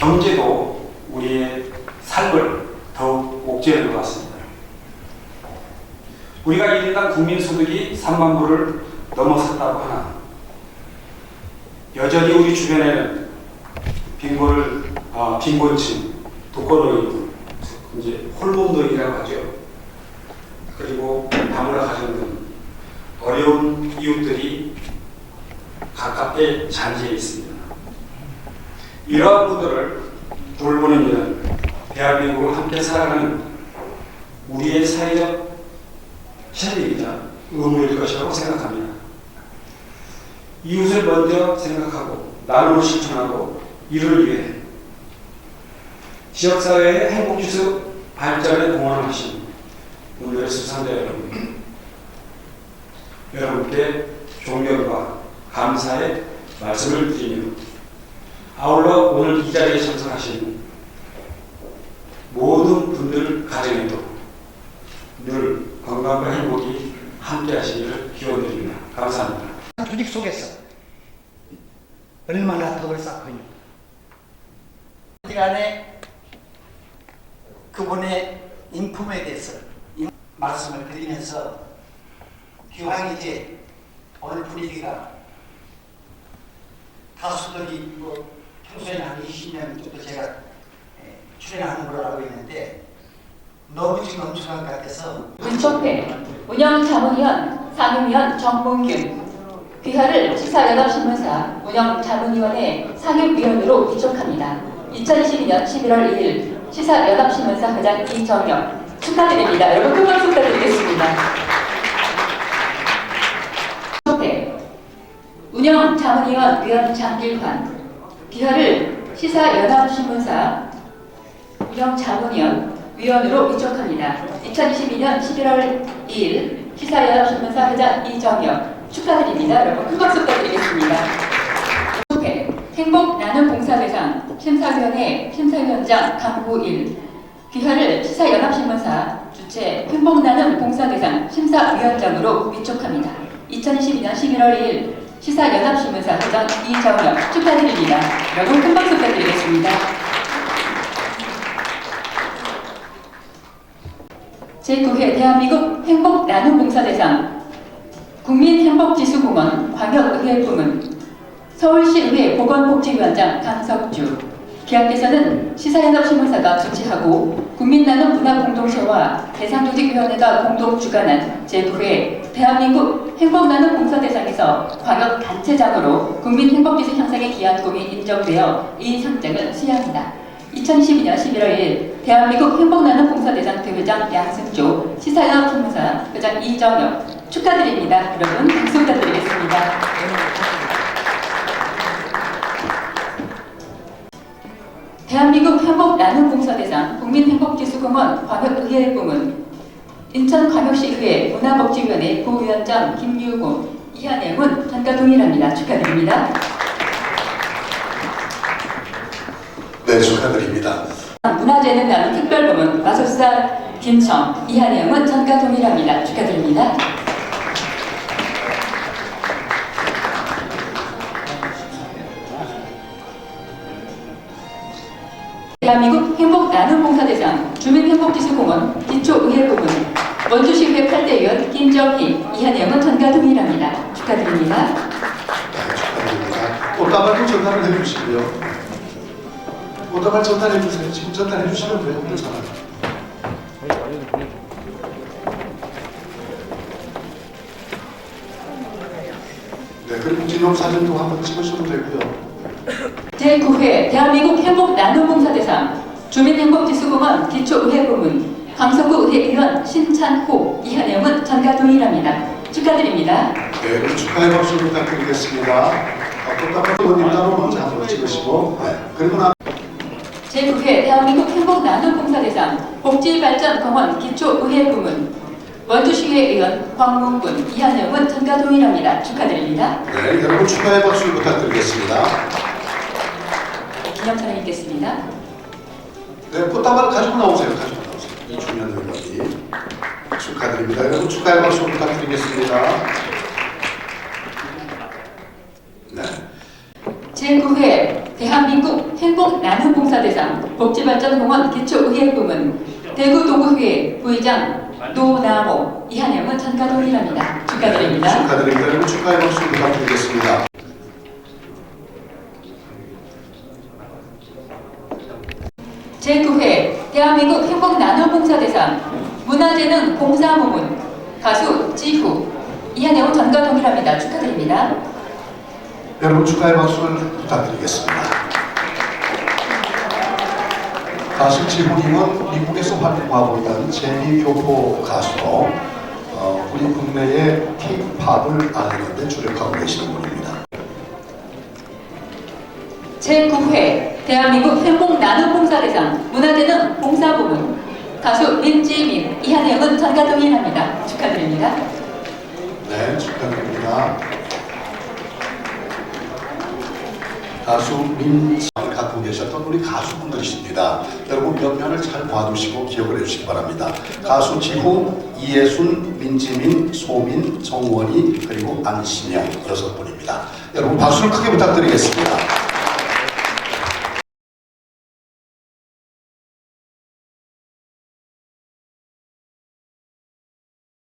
경제도 우리의 삶을 더욱 옥죄는 것 같습니다. 우리가 1인당 국민소득이 3만 불을 넘어섰다고 하나 여전히 우리 주변에는 빈곤을 아, 빈곤층, 독거노인, 이제 홀몸노인이라고 하죠. 그리고 다문화 가정 등 어려운 이웃들이 가깝게 잔지해 있습니다. 이러한 분들을 돌보는 일은 대한민국을 함께 살아가는 우리의 사회적 책임이자 의무일 것이라고 생각합니다. 이웃을 먼저 생각하고 나눔을 실천하고 이를 위해 지역사회의 행복지수 발전에 공헌하신 오늘의 수상자 여러분 여러분께 존경과 감사의 말씀을 드리며 아울러 오늘 이 자리에 참석하신 모든 분들 가정에도 늘 건강과 행복이 함께 하시기를 기원드립니다. 감사합니다. 조직 속에서 얼마나 덕을 있는가. 시간에 그분의 인품에 대해서 인- 말씀을 드리면서 기왕 이제 오늘 분위기가 가수들이 뭐 평소에 한 20년 정도 제가 예, 출연하는 걸로 알고 있는데 너무 지금 엄청난 것 같아서 문총회 운영자문위원 상임위원 정몽균 귀하를 시사연합신문사 운영자문위원회 상임위원으로 위촉합니다. 2022년 11월 2일 시사연합신문사 회장 이정혁 축하드립니다. 여러분 큰 박수 부탁드리겠습니다. 운영자문위원 위원 장길환 귀하를 시사연합신문사 운영자문위원 위원으로 위촉합니다. 2022년 11월 2일 시사연합신문사 회장 이정혁 축하드립니다. 여러분 큰 박수 부탁드리겠습니다. 회 행복 나눔 봉사대상 심사위원회 심사위원장 강구일 귀하를 시사연합신문사 주최 행복 나눔 봉사대상 심사위원장으로 위촉합니다. 2022년 11월 2일 시사연합신문사 회장 이정혁 축하드립니다. 여러분 큰 박수 부탁드리겠습니다. 제9회 대한민국 행복 나눔 봉사대상 국민행복지수공원 광역의회 부문 서울시의회 보건복지위원장 강석주 기합께서는 시사연합신문사가 주최하고 국민나눔 문화공동체와 대상조직위원회가 공동 주관한 제9회 대한민국 행복나눔 봉사대상에서 광역 단체장으로 국민행복지수 향상에 기한 공이 인정되어 이 상장을 수여합니다. 2022년 11월 1일 대한민국 행복나눔 봉사대상 대회장 양승조 시사연합신문사 회장 이정혁 축하드립니다. 여러분 박수 부탁드리겠습니다. 대한민국 행복 나눔 봉사대상 국민행복지수공원 광역의회 부문 인천광역시의회 문화복지위원회 부위원장 김유공 이한혜문 전가 동일합니다. 축하드립니다. 네, 축하드립니다. 문화재능 나눔 특별부문 마술사 김청 이한혜문 전가 동일합니다. 축하드립니다. 대한민국 행복 나눔 봉사대상 주민행복지수공원 기초의회 부문 원주시의회 8대 위원 김정희 이한혜문 전가 동일합니다. 축하드립니다. 네. 꽃다발도 전달을 해주시고요. 꽃다발 전달해 주세요. 지금 전달해 주시면 돼요. 괜찮아요. 네, 그리고 진동 사진도 한번 찍으셔도 되고요. 제9회 대한민국 행복 나눔 봉사 대상 주민행복지수공원 기초의회 부문 강서구 의회의원 신찬호 이한혜문 전가 동일합니다. 축하드립니다. 네, 축하의 박수 부탁드리겠습니다. 아, 꽃다발 의원님 따로 먼저 한번 찍으시고, 네, 그리고 나 제9회 대한민국 행복 나눔 봉사 대상 복지발전공원 기초의회 부문 원주시의회 의원 황문군 이한혜문 전가 동일합니다. 축하드립니다. 네, 여러분 축하의 박수 부탁드리겠습니다. 기념사랑 있겠습니다. 네, 꽃다발 가지고 나오세요. 가지고 나오세요. 이준현 의원님 축하드립니다. 여러분 축하의 박수 부탁드리겠습니다. 네, 제9회 대한민국 행복 나눔 봉사대상 복지발전공원 기초의회 부문 대구 동구회 부회장 노나모 이한영은 참가 동일합니다. 축하드립니다. 축하드립니다. 여러분 축하의 박수 부탁드리겠습니다. 제9회 대한민국 행복 나눔 봉사대상 문화재능 봉사부문 가수 지후 이한영은 참가 동일합니다. 축하드립니다. 여러분 축하의 박수를 부탁드리겠습니다. 가수 지훈님은 미국에서 활동하고 있는 재미교포 가수로 어, 우리 국내의 K-팝을 알리는 데 주력하고 계시는 분입니다. 제9회 대한민국 행복 나눔 봉사대상 문화재능 봉사 부문 가수 민지민 이한영은 참가 동일합니다. 축하드립니다. 네, 축하드립니다. 가수 민지를 갖고 계셨던 우리 가수분들이십니다. 여러분 몇 면을 잘 봐두시고 기억을 해주시기 바랍니다. 가수 지후, 이예순, 민지민, 소민, 정원이 그리고 안신영 여섯 분입니다. 여러분 박수를 크게 부탁드리겠습니다.